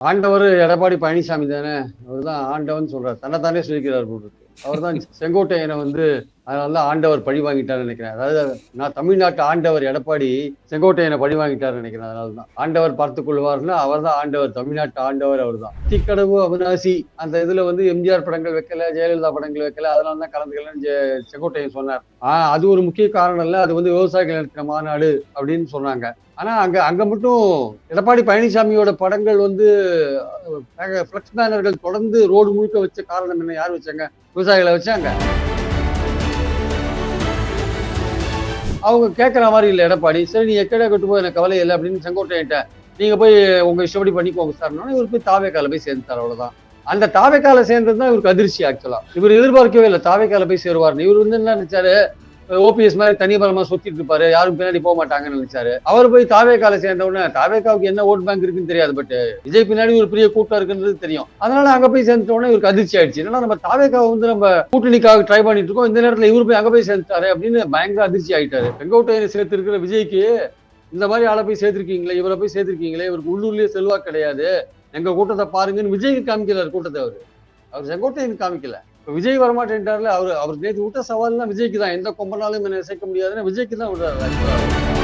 ஆண்டவர் எடப்பாடி பழனிசாமி தானே? அவர் தான் ஆண்டவன் சொல்றார். தன்னைத்தானே சொல்லிக்கிறார் போட்டு அவர் தான் செங்கோட்டையனை வந்து அதனால தான் ஆண்டவர் பழி வாங்கிட்டார்னு நினைக்கிறேன். அதாவது நான் தமிழ்நாட்டு ஆண்டவர் எடப்பாடி செங்கோட்டையனை பழி வாங்கிட்டார்னு நினைக்கிறேன் அதனால தான். ஆண்டவர் பார்த்து கொள்வார்னா அவர் தான் ஆண்டவர். தமிழ்நாட்டு ஆண்டவர் அவர் தான். திக்கடவு அவினாசி அந்த இதுல வந்து எம்ஜிஆர் படங்கள் வைக்கல ஜெயலலிதா படங்கள் வைக்கல. அதனால தான் கலந்துக்கலன்னு செங்கோட்டையன் சொன்னார். ஆஹ் அது ஒரு முக்கிய காரணம் இல்ல. அது வந்து விவசாயிகள் நடத்தின மாநாடு அப்படின்னு சொன்னாங்க. ஆனா அங்க அங்க மட்டும் எடப்பாடி பழனிசாமியோட படங்கள் வந்து பிளக்ஸ் பேனர்கள் தொடர்ந்து ரோடு முழுக்க வச்ச காரணம் என்ன? யார் வச்சாங்க? விவசாயிகளை வச்சாங்க. அவங்க கேட்குற மாதிரி இல்லை எடப்பாடி. சரி நீ எக்கடா கட்டு போய் எனக்கு கவலை இல்லை அப்படின்னு செங்கோட்டையிட்ட நீங்க போய் உங்க இஷ்டப்படி பண்ணிக்கோங்க சார்னா இவர் போய் தாவேக்கால போய் சேர்ந்துட்டார் அவ்வளவுதான். அந்த தாவேக்கால சேர்ந்தது தான் இவருக்கு அதிர்ச்சி ஆக்சுவலா இவர் எதிர்பார்க்கவே இல்லை தாவேக்கால போய் சேருவார்னு. இவர் வந்து என்ன நினைச்சாரு? ஓபிஎஸ் மாதிரி தனிபலமா சுத்திட்டு இருப்பாரு. யாரும் பின்னாடி போக மாட்டாங்கன்னு நினைச்சாரு. அவர் போய் தாவேக்கால சேர்ந்த உடனே தாவேக்காவுக்கு என்ன ஓட் பேங்க் இருக்குன்னு தெரியாது பட் விஜய் பின்னாடி ஒரு பெரிய கூட்டம் இருக்குன்றது தெரியும். அதனால அங்க போய் சேர்ந்த உடனே இவருக்கு அதிர்ச்சி ஆயிடுச்சு. என்னன்னா நம்ம தாவேக்காவை வந்து நம்ம கூட்டணிக்காக ட்ரை பண்ணிட்டு இருக்கோம். இந்த நேரத்துல இவரு போய் அங்க போய் சேர்ந்துட்டாரு அப்படின்னு பயங்கர அதிர்ச்சி ஆயிட்டாரு. செங்கோட்டையை சேர்த்து இருக்கிற விஜய்க்கு இந்த மாதிரி ஆளை போய் சேர்த்திருக்கீங்களே இவரை போய் சேர்த்திருக்கீங்களே இவருக்கு உள்ளூர்லயே செல்வா கிடையாது. எங்க கூட்டத்தை பாருங்கன்னு விஜய்க்கு காமிக்கல கூட்டத்தை அவர். அவர் செங்கோட்டையன் காமிக்கல. விஜய் வரமாட்டேன்ட்டார்ல அவர் அவர் நேற்று விட்ட சவால் தான் விஜய்க்கு தான் எந்த கொம்பனாலும் என்ன சேர்க்க முடியாதுன்னு விஜய்க்கு தான் விடுறாரு.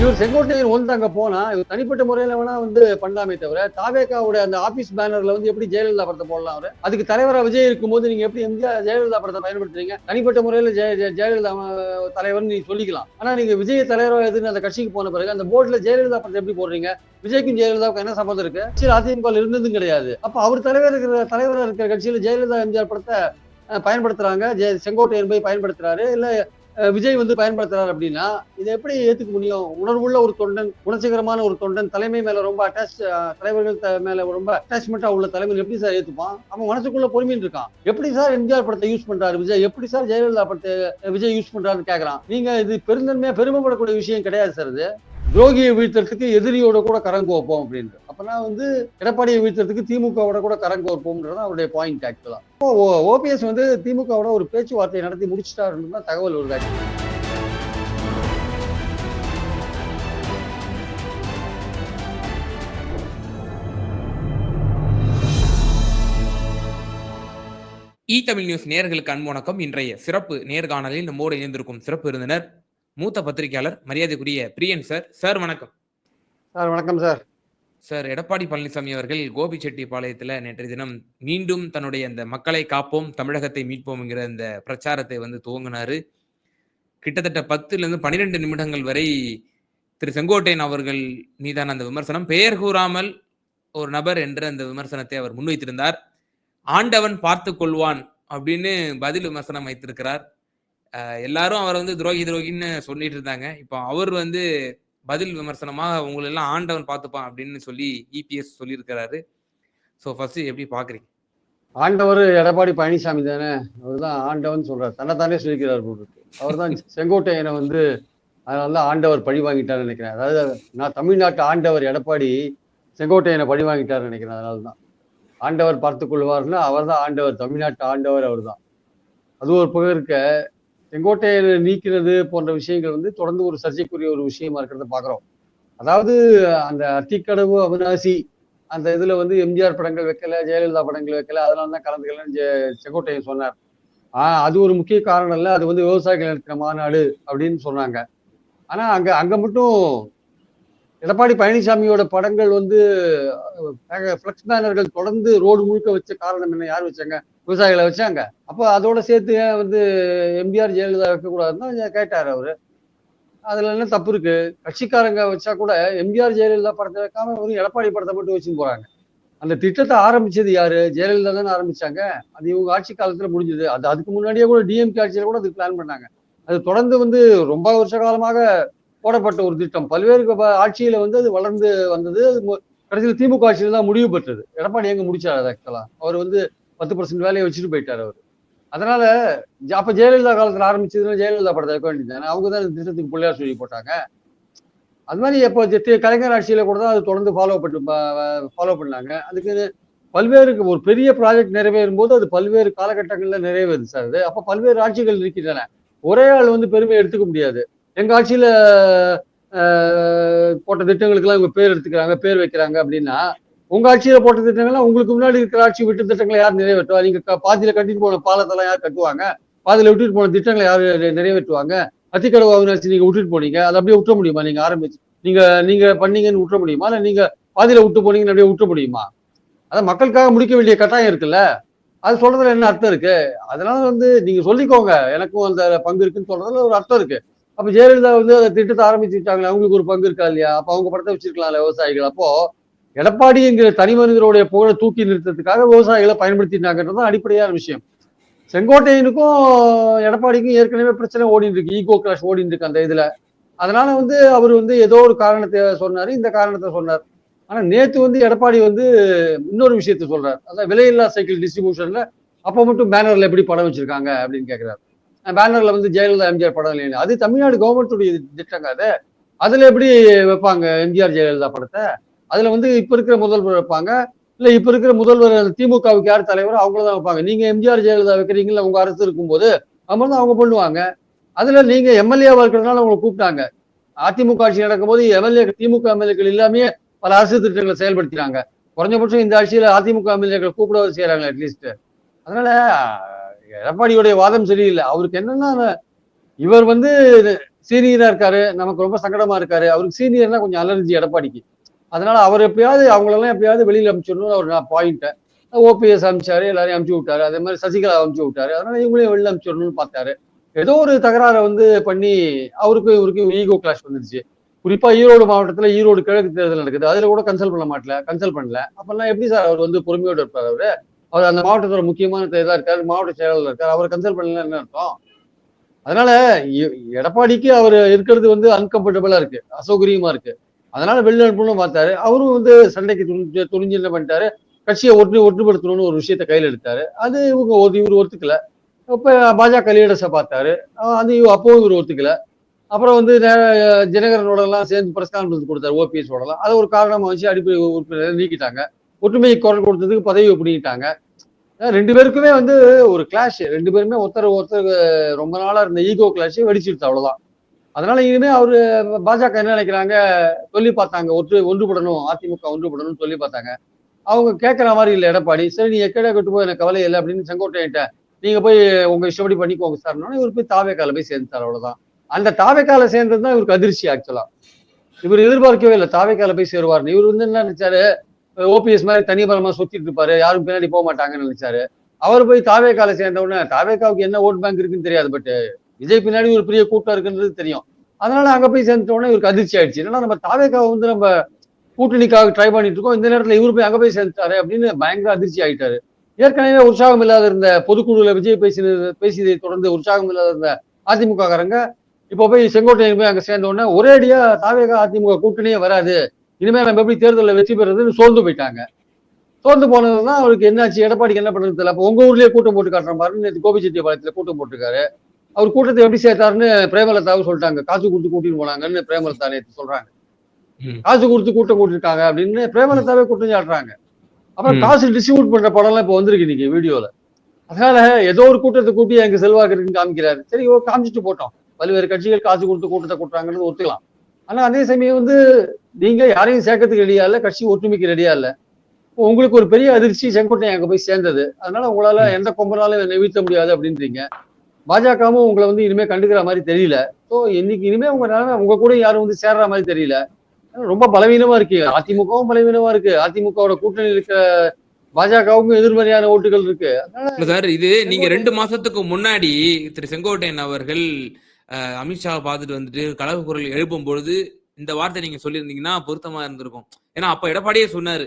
இவர் செங்கோட்டையன் வந்து அங்க போனா இவர் தனிப்பட்ட முறையில வேணா வந்து பண்ணலாமே தவிர தாவேக்காவோட அந்த ஆபீஸ் பேனர்ல வந்து எப்படி ஜெயலலிதா படத்தை போடலாம் அவரு? அதுக்கு தலைவரா விஜய் இருக்கும்போது நீங்க எப்படி எம்ஜிஆர் ஜெயலலிதா படத்தை பயன்படுத்துறீங்க? தனிப்பட்ட முறையில ஜெய ஜெயலலிதா தலைவர்னு நீங்க சொல்லிக்கலாம். ஆனா நீங்க விஜய் தலைவரா எதுன்னு அந்த கட்சிக்கு போன பிறகு அந்த போர்டுல ஜெயலலிதா படத்தை எப்படி போடுறீங்க? விஜய்க்கும் ஜெயலலிதாவுக்கு என்ன சம்பந்தம் இருக்கு? கட்சியில் அதிமுக இருந்ததும் கிடையாது. அப்ப அவர் தலைவர் இருக்கிற தலைவரா இருக்கிற கட்சியில ஜெயலலிதா எம்ஜிஆர் படத்தை பயன்படுத்துறாங்க? ஜெய செங்கோட்டையன் போய் பயன்படுத்துறாரு? இல்ல விஜய் வந்து பயன்படுத்துறாரு அப்படின்னா இதை எப்படி ஏத்துக்க முடியும்? உணர்வுள்ள ஒரு தொண்டன் உணர்ச்சிகரமான ஒரு தொண்டன் தலைமை மேல ரொம்ப அட்டாச் தலைவர்கள் த- மேல ரொம்ப அட்டாச்மெண்டா உள்ள தலைவர் எப்படி சார் ஏத்துப்பான்? அவன் மனசுக்குள்ள பொறுமைன்னு இருக்கான். எப்படி சார் எம்ஜிஆர் படத்தை யூஸ் பண்றாரு விஜய்? எப்படி சார் ஜெயலலிதா படத்தை விஜய் யூஸ் பண்றாருன்னு கேக்குறான். நீங்க இது பெருந்தன்மையா பெருமைப்படக்கூடிய விஷயம் கிடையாது சார் இது. துரோகியை வீழ்த்துறதுக்கு எதிரியோட கூட கரங்க வைப்போம் அப்படின்னு அப்பனா வந்து எடப்பாடியை வீழ்த்துறதுக்கு திமுகவோட கூட கரங்க வைப்போம்ன்றது அவருடைய பாயிண்ட் ஆக்சுவலா ஓபிஎஸ் வந்து திமுகவோட ஒரு பேச்சுவார்த்தையை நடத்தி முடிச்சிட்டாருன்னு தான் தகவல் வருது actually. இ தமிழ் நியூஸ் நேர்களுக்கு அன்பு வணக்கம். இன்றைய சிறப்பு நேர்காணலில் நம்மோடு இணைந்திருக்கும் சிறப்பு விருந்தினர் மூத்த பத்திரிகையாளர் மரியாதைக்குரிய பிரியன் சார். சார் வணக்கம். சார் வணக்கம் சார். சார் எடப்பாடி பழனிசாமி அவர்கள் கோபிச்செட்டிப்பாளையத்தில் நேற்றைய தினம் மீண்டும் தன்னுடைய அந்த மக்களை காப்போம் தமிழகத்தை மீட்போம்ங்கிற அந்த பிரச்சாரத்தை வந்து துவங்கினாரு. கிட்டத்தட்ட பத்துல இருந்து பன்னிரெண்டு நிமிடங்கள் வரை திரு செங்கோட்டையன் அவர்கள் மீதான அந்த விமர்சனம் பெயர் கூறாமல் ஒரு நபர் என்ற அந்த விமர்சனத்தை அவர் முன்வைத்திருந்தார். ஆண்டவன் பார்த்து கொள்வான் அப்படின்னு பதில் விமர்சனம் வைத்திருக்கிறார். எல்லாரும் அவர் வந்து துரோகி துரோகின்னு சொல்லிட்டு இருந்தாங்க. இப்போ அவர் வந்து பதில் விமர்சனமா உங்களை எல்லாம் ஆண்டவன் பார்த்துப்பான் அப்படின்னு சொல்லி இபிஎஸ் சொல்லியிருக்கிறாரு. ஸோ ஃபர்ஸ்ட் எப்படி பாக்குறீங்க ஆண்டவர் எடப்பாடி பழனிசாமி தானே? அவர் தான் ஆண்டவன் சொல்கிறார் தன்னைத்தானே சொல்லிக்கிறார் போட்டு அவர் தான் செங்கோட்டையனை வந்து அதனால தான் ஆண்டவர் பழி வாங்கிட்டார்னு நினைக்கிறேன். அதாவது நான் தமிழ்நாட்டு ஆண்டவர் எடப்பாடி செங்கோட்டையனை பழி வாங்கிட்டார்னு நினைக்கிறேன் அதனால தான். ஆண்டவர் பார்த்துக் கொள்வார்னா அவர் தான் ஆண்டவர். தமிழ்நாட்டு ஆண்டவர் அவர் தான். அது ஒரு பக்கம் இருக்க செங்கோட்டையை நீக்கிறது போன்ற விஷயங்கள் வந்து தொடர்ந்து ஒரு சர்ச்சைக்குரிய ஒரு விஷயமா இருக்கிறத பாக்குறோம் அதாவது அந்த அத்திக்கடவு அவினாசி அந்த இதுல வந்து எம்ஜிஆர் படங்கள் வைக்கல ஜெயலலிதா படங்கள் வைக்கல அதனால தான் கலந்துக்கலன்னு செங்கோட்டையன் சொன்னார். ஆஹ் அது ஒரு முக்கிய காரணம் இல்லை. அது வந்து விவசாயிகள் நடத்தின மாநாடு அப்படின்னு சொன்னாங்க. ஆனா அங்க அங்க மட்டும் எடப்பாடி பழனிசாமியோட படங்கள் வந்து பிளக்ஸ் பேனர்கள் தொடர்ந்து ரோடு முழுக்க வச்ச காரணம் என்ன? யார் வச்சாங்க? விவசாயிகளை வச்சாங்க. அப்போ அதோட சேர்த்து ஏன் வந்து எம்ஜிஆர் ஜெயலலிதா வைக்க கூடாதுன்னு அவர். அதில் என்ன தப்பு இருக்கு? கட்சிக்காரங்க வச்சா கூட எம்ஜிஆர் ஜெயலலிதா படத்தை வைக்காம வெறும் எடப்பாடி படத்தை மட்டும் வச்சுன்னு போறாங்க. அந்த திட்டத்தை ஆரம்பிச்சது யாரு? ஜெயலலிதா தானே ஆரம்பிச்சாங்க. அது இவங்க ஆட்சி காலத்துல முடிஞ்சது. அது அதுக்கு முன்னாடியே கூட டிஎம்கே ஆட்சியில கூட அதுக்கு பிளான் பண்ணாங்க. அது தொடர்ந்து வந்து ரொம்ப வருஷ காலமாக போடப்பட்ட ஒரு திட்டம். பல்வேறு ஆட்சியில வந்து அது வளர்ந்து வந்தது. கடைசியில் திமுக ஆட்சியில தான் முடிவு பெற்றது. எடப்பாடி எங்க முடிச்சாரு அது ஆக்சுவலா அவர் வந்து பத்து பர்சன்ட் வேலையை வச்சுட்டு போயிட்டார் அவர். அதனால அப்ப ஜெயலலிதா காலத்துல ஆரம்பிச்சதுன்னா ஜெயலலிதா படத்தை வைக்க வேண்டியது அவங்க தான் இந்த திட்டத்துக்கு பிள்ளையார் சொல்லி போட்டாங்க. அது மாதிரி இப்போ கலைஞர் ஆட்சியில கூட தான் அது தொடர்ந்து ஃபாலோ பண்ணி ஃபாலோ பண்ணாங்க. அதுக்கு பல்வேறு ஒரு பெரிய ப்ராஜெக்ட் நிறைவேறும் போது அது பல்வேறு காலகட்டங்களில் நிறைவேறுது சார் அது. அப்ப பல்வேறு ஆட்சிகள் இருக்கின்றன. ஒரே ஆள் வந்து பெருமை எடுத்துக்க முடியாது. எங்க ஆட்சியில போட்ட திட்டங்களுக்கெல்லாம் இவங்க பேர் எடுத்துக்கிறாங்க பேர் வைக்கிறாங்க அப்படின்னா உங்க ஆட்சியில போட்ட திட்டங்கள்லாம் உங்களுக்கு முன்னாடி இருக்கிற ஆட்சி விட்டு திட்டங்களை யார் நிறைவேற்றுவா? நீங்க பாதியில கட்டிட்டு போன பாலத்தெல்லாம் யார் கட்டுவாங்க? பாதியில விட்டுட்டு போன திட்டங்களை யார் நிறைவேற்றுவாங்க? அத்திக்கடவு அவினாசி நீங்க விட்டுட்டு போனீங்க. அதை அப்படியே விட்டுற முடியுமா? நீங்க ஆரம்பிச்சு நீங்க நீங்க பண்ணீங்கன்னு விட்டுற முடியுமா? இல்ல நீங்க பாதியில விட்டு போனீங்கன்னு அப்படியே விட்டுற முடியுமா? அதான் மக்களுக்காக முடிக்க வேண்டிய கட்டாயம் இருக்குல்ல. அது சொல்றதுல என்ன அர்த்தம் இருக்கு? அதனால வந்து நீங்க சொல்லிக்கோங்க. எனக்கும் அந்த பங்கு இருக்குன்னு சொல்றதுல ஒரு அர்த்தம் இருக்கு. அப்ப ஜெயலலிதா வந்து அந்த திட்டத்தை ஆரம்பிச்சுட்டாங்களே அவங்களுக்கு ஒரு பங்கு இருக்கா இல்லையா? அப்ப அவங்க படத்தை வச்சிருக்கலாம்ல விவசாயிகள். அப்போ எடப்பாடி என்கிற தனி மனிதருடைய புகழை தூக்கி நிறுத்தத்துக்காக விவசாயிகளை பயன்படுத்தினாங்கன்றது அடிப்படையான விஷயம். செங்கோட்டையனுக்கும் எடப்பாடிக்கும் ஏற்கனவே பிரச்சனை ஓடிட்டு இருக்கு. ஈகோ கிளாஷ் ஓடிட்டு இருக்கு அந்த இதுல. அதனால வந்து அவர் வந்து ஏதோ ஒரு காரணத்தை சொன்னாரு இந்த காரணத்தை சொன்னார். ஆனா நேத்து வந்து எடப்பாடி வந்து இன்னொரு விஷயத்த சொல்றாரு. அதான் விலையில்லா சைக்கிள் டிஸ்ட்ரிபியூஷன்ல அப்ப மட்டும் பேனர்ல எப்படி படம் வச்சிருக்காங்க அப்படின்னு கேக்குறாரு. பேனர்ல வந்து ஜெயலலிதா எம்ஜிஆர் படம் இல்லைன்னு அது தமிழ்நாடு கவர்மெண்ட்டுடைய திட்டங்க அது. அதுல எப்படி வைப்பாங்க எம்ஜிஆர் ஜெயலலிதா படத்தை? அதுல வந்து இப்ப இருக்கிற முதல்வர் வைப்பாங்க. இல்ல இப்ப இருக்கிற முதல்வர் திமுகவுக்கு யார் தலைவரோ அவங்கள தான் வைப்பாங்க. நீங்க எம்ஜிஆர் ஜெயலலிதா வைக்கிறீங்களா உங்க அரசு இருக்கும்போது அவங்க தான் அவங்க பண்ணுவாங்க. அதுல நீங்க எம்எல்ஏவா இருக்கிறதுனால உங்களை கூப்பிட்டாங்க. அதிமுக ஆட்சி நடக்கும்போது எம்எல்ஏ திமுக எம்எல்ஏக்கள் எல்லாமே பல அரசு திட்டங்களை செயல்படுத்தினாங்க குறைஞ்சபட்சம் இந்த ஆட்சியில அதிமுக எம்எல்ஏக்கள் கூப்பிட செய்யறாங்க அட்லீஸ்ட் அதனால எடப்பாடியுடைய வாதம் சரியில்லை. அவருக்கு என்னன்னா இவர் வந்து சீனியரா இருக்காரு. நமக்கு ரொம்ப சங்கடமா இருக்காரு. அவருக்கு சீனியர்னா கொஞ்சம் அலர்ஜி எடப்பாடிக்கு. அதனால அவர் எப்பயாவது அவங்களெல்லாம் எப்பயாவது வெளியில் அனுப்பிச்சிடணும் ஒரு பாயிண்ட்டை ஓபிஎஸ் அனுப்பிச்சாரு எல்லாரையும் அனுப்பிச்சு விட்டாரு. அதே மாதிரி சசிகலா அனுப்பிச்சு விட்டாரு. அதனால இவங்களையும் வெளியில் அனுப்பிச்சிடணும்னு பார்த்தாரு. ஏதோ ஒரு தகராறை வந்து பண்ணி அவருக்கும் இவருக்கும் ஈகோ கிளாஷ் வந்துருச்சு. குறிப்பா ஈரோடு மாவட்டத்துல ஈரோடு கிழக்கு தேர்தல் நடக்குது. அதுல கூட கன்சல்ட் பண்ண மாட்டல கன்சல்ட் பண்ணல. அப்பெல்லாம் எப்படி சார் அவர் வந்து பொறுமையோடு இருப்பார் அவரு? அவர் அந்த மாவட்டத்தோட முக்கியமான இதாக இருக்காரு மாவட்ட செயலாளர் இருக்காரு. அவர் கன்சல்ட் பண்ணல என்ன அர்த்தம்? அதனால எடப்பாடிக்கு அவர் இருக்கிறது வந்து அன்கம்ஃபர்டபுளா இருக்கு. அசௌகரியமா இருக்கு. அதனால வெளில பார்த்தாரு. அவரும் வந்து சண்டைக்கு துணிஞ்சு துணிஞ்சு என்ன பண்ணிட்டாரு? கட்சியை ஒற்று ஒற்றுப்படுத்தணும்னு ஒரு விஷயத்த கையில் எடுத்தாரு. அது இவங்க ஒரு இவர் ஒத்துக்கல. அப்போ பாஜக லீடர்ஸை பார்த்தாரு. அது அப்பவும் இவர் ஒத்துக்கல. அப்புறம் வந்து ஜனகரனோடலாம் சேர்ந்து பிரஸ் கான்ஃபரன்ஸ் கொடுத்தாரு ஓபிஎஸ் ஓடலாம் அதை ஒரு காரணமாக வச்சு அடிப்படை உறுப்பினர் நீக்கிட்டாங்க. ஒற்றுமையை குரல் கொடுத்ததுக்கு பதவி பிடிக்கிட்டாங்க ரெண்டு பேருக்குமே வந்து ஒரு கிளாஷ் ரெண்டு பேருமே ஒருத்தர் ஒருத்தர் ரொம்ப நாளாக இருந்த ஈகோ கிளாஷ் வெடிச்சிருச்சு அவ்வளோதான் அதனால இனிமே அவரு பாஜக என்ன நினைக்கிறாங்க? சொல்லி பார்த்தாங்க. ஒன்று ஒன்றுபடணும். அதிமுக ஒன்றுபடணும்னு சொல்லி பார்த்தாங்க. அவங்க கேட்கற மாதிரி இல்லை எடப்பாடி. சரி நீ எக்கடா கட்டு போய் எனக்கு கவலை இல்லை அப்படின்னு செங்கோட்டையிட்ட நீங்க போய் உங்க இஷ்டப்படி பண்ணிக்கோங்க சார்னோட இவர் போய் தாவேக்கால போய் சேர்ந்தார் அவ்வளவுதான். அந்த தாவேக்கால சேர்ந்தது தான் இவருக்கு அதிர்ச்சி ஆக்சுவலா இவர் எதிர்பார்க்கவே இல்லை தாவேக்கால போய் சேருவார்னு. இவர் வந்து என்ன நினைச்சாரு? ஓபிஎஸ் மாதிரி தனிபரமா சுத்திட்டு இருப்பாரு. யாரும் பின்னாடி போக மாட்டாங்கன்னு நினைச்சாரு. அவர் போய் தாவேக்கால சேர்ந்த உடனே தாவேக்காவுக்கு என்ன ஓட் பேங்க் இருக்குன்னு தெரியாது பட் விஜய் பின்னாடி ஒரு பெரிய கூட்டம் இருக்குன்றது தெரியும். அதனால அங்க போய் சேர்ந்த உடனே இவருக்கு அதிர்ச்சி ஆயிடுச்சு. என்னன்னா நம்ம தாவேக்காவை வந்து நம்ம கூட்டணிக்காக ட்ரை பண்ணிட்டு இருக்கோம். இந்த நேரத்துல இவரு போய் அங்க போய் சேர்ந்துட்டாரு அப்படின்னு பயங்கர அதிர்ச்சி ஆயிட்டாரு. ஏற்கனவே உற்சாகம் இல்லாத இருந்த பொதுக்குழுல விஜய் பேசினது பேசியதை தொடர்ந்து உற்சாகம் இல்லாத இருந்த அதிமுக காரங்க இப்போ போய் செங்கோட்டையன் போய் அங்க சேர்ந்த உடனே ஒரேடியா தாவேகா அதிமுக கூட்டணியே வராது. இனிமேல் நம்ம எப்படி தேர்தலில் வெற்றி பெறதுன்னு சோர்ந்து போயிட்டாங்க. சோர்ந்து போனதுதான் அவருக்கு என்னாச்சு எடப்பாடிக்கு என்ன பண்றது தெரியல. அப்போ உங்க ஊர்லயே கூட்டம் போட்டு காட்டுற மாதிரி நேற்று கோபிச்செட்டிப்பாளையத்துல கூட்டம் போட்டிருக்காரு. அவர் கூட்டத்தை எப்படி சேர்த்தாருன்னு பிரேமலதாவும் சொல்லிட்டாங்க. காசு கொடுத்து கூட்டிட்டு போனாங்கன்னு பிரேமலதா நேற்று சொல்றாங்க. காசு கொடுத்து கூட்டம் கூட்டிருக்காங்க அப்படின்னு பிரேமலதாவே குற்றம் சாட்டுறாங்க. அப்புறம். காசு டிஸ்ட்ரிபியூட் பண்ற படம்லாம் இப்போ வந்திருக்கு இன்னைக்கு வீடியோல. அதனால ஏதோ ஒரு கூட்டத்தை கூட்டி எங்க செல்வாக்கு இருக்குன்னு காமிக்கிறாரு. சரி ஓ காமிச்சிட்டு போட்டோம். பல்வேறு கட்சிகள் காசு கொடுத்து கூட்டத்தை கூட்டுறாங்கன்னு ஒத்துக்கலாம். ஆனா அதே சமயம் வந்து நீங்க யாரையும் சேர்க்கறதுக்கு ரெடியா இல்ல கட்சி ஒற்றுமைக்கு ரெடியா இல்ல. உங்களுக்கு ஒரு பெரிய அதிர்ச்சி செங்கோட்டை அங்க போய் சேர்ந்தது. அதனால உங்களால எந்த கொம்பனாலும் என்னை வீழ்த்த முடியாது அப்படின்றீங்க. பாஜகவும் உங்களை வந்து இனிமே கண்டுக்கிற மாதிரி தெரியல. ஸோ இன்னைக்கு இனிமே உங்க நிலைமை உங்க கூட யாரும் வந்து சேர்ற மாதிரி தெரியல. ரொம்ப பலவீனமா இருக்கு. அதிமுகவும் பலவீனமா இருக்கு. அதிமுகவோட கூட்டணி இருக்க பாஜகவுக்கும் எதிர்மறையான ஓட்டுகள் இருக்கு. சார் இது நீங்க ரெண்டு மாசத்துக்கு முன்னாடி திரு செங்கோட்டையன் அவர்கள் அஹ், அமித்ஷாவை பார்த்துட்டு வந்துட்டு கலவு குரல் எழுப்பும் பொழுது இந்த வார்த்தை நீங்க சொல்லியிருந்தீங்கன்னா பொருத்தமா இருந்திருக்கும். ஏன்னா அப்ப எடப்பாடியே சொன்னாரு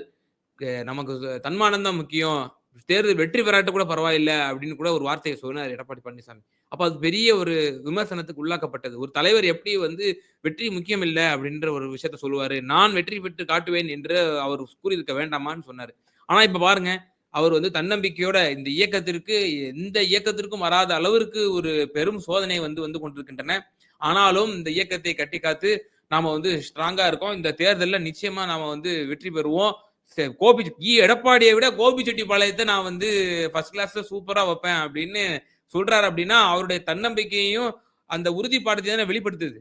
"க- நமக்கு தன்மானம்தான் முக்கியம். தேர்தல் வெற்றி பெறாட்டு கூட பரவாயில்லை அப்படின்னு கூட ஒரு வார்த்தையை சொன்னார் எடப்பாடி பழனிசாமி. அப்ப அது பெரிய ஒரு விமர்சனத்துக்கு உள்ளாக்கப்பட்டது. ஒரு தலைவர் எப்படி வந்து வெற்றி முக்கியம் இல்லை அப்படின்ற ஒரு விஷயத்த சொல்லுவாரு. நான் வெற்றி பெற்று காட்டுவேன் என்று அவர் கூறியிருக்க வேண்டாமான்னு சொன்னாரு. ஆனா இப்ப பாருங்க அவர் வந்து தன்னம்பிக்கையோட இந்த இயக்கத்திற்கு எந்த இயக்கத்திற்கும் வராத அளவிற்கு ஒரு பெரும் சோதனை வந்து வந்து கொண்டிருக்கின்றன. ஆனாலும் இந்த இயக்கத்தை கட்டி காத்து நாம வந்து ஸ்ட்ராங்கா இருக்கோம். இந்த தேர்தலில் நிச்சயமா நாம வந்து வெற்றி பெறுவோம். கோபி ஈ எடப்பாடியை விட கோபி செட்டிப்பாளையத்தை நான் வந்து ஃபர்ஸ்ட் கிளாஸ்ல சூப்பரா வைப்பேன் அப்படின்னு சொல்றாரு அப்படின்னா அவருடைய தன்னம்பிக்கையையும் அந்த உறுதிப்பாடு தானே வெளிப்படுத்துது.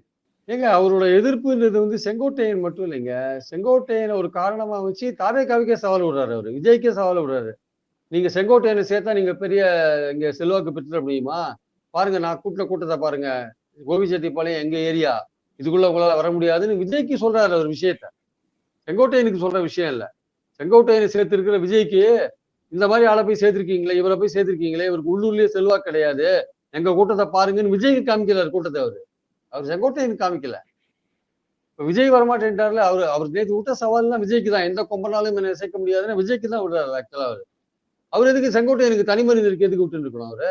ஏங்க அவரோட எதிர்ப்புன்றது வந்து செங்கோட்டையன் மட்டும் இல்லைங்க. செங்கோட்டையனை ஒரு காரணமா வச்சு தாவேக்காவுக்கே சவால் விடுறாரு அவரு. விஜய்க்கே சவால் விடுறாரு. நீங்க செங்கோட்டையனை சேர்த்தா நீங்க பெரிய இங்க செல்வாக்கு பெற்றுட முடியுமா? பாருங்க நான் கூட்டின கூட்டத்தை பாருங்க. கோபிச்செட்டிப்பாளையம் எங்க ஏரியா? இதுக்குள்ள உங்களால வர முடியாதுன்னு விஜய்க்கு சொல்றாரு ஒரு விஷயத்த. செங்கோட்டையனுக்கு சொல்ற விஷயம் இல்லை. செங்கோட்டையனை சேர்த்திருக்கிற விஜய்க்கு இந்த மாதிரி ஆளை போய் சேர்த்திருக்கீங்களே இவரை போய் சேர்த்திருக்கீங்களே இவருக்கு உள்ளூர்லயே செல்வாக்கு கிடையாது. எங்க கூட்டத்தை பாருங்கன்னு விஜய்க்கு காமிக்கிறார் கூட்டத்தை அவரு. அவர் செங்கோட்டையனுக்கு காமிக்கல. இப்ப விஜய் வரமாட்டேன்ட்டார்ல அவரு அவர் நேற்று விட்ட சவால்லாம் விஜய்க்கு தான் எந்த கொம்பனாலும் என்ன சேர்க்க முடியாதுன்னு விஜய்க்கு தான் விடுறாரு ஆக்சுவலா அவர். அவர் எதுக்கு செங்கோட்டையனுக்கு தனி மனிதருக்கு எதுக்கு விட்டு இருக்கணும் அவரு?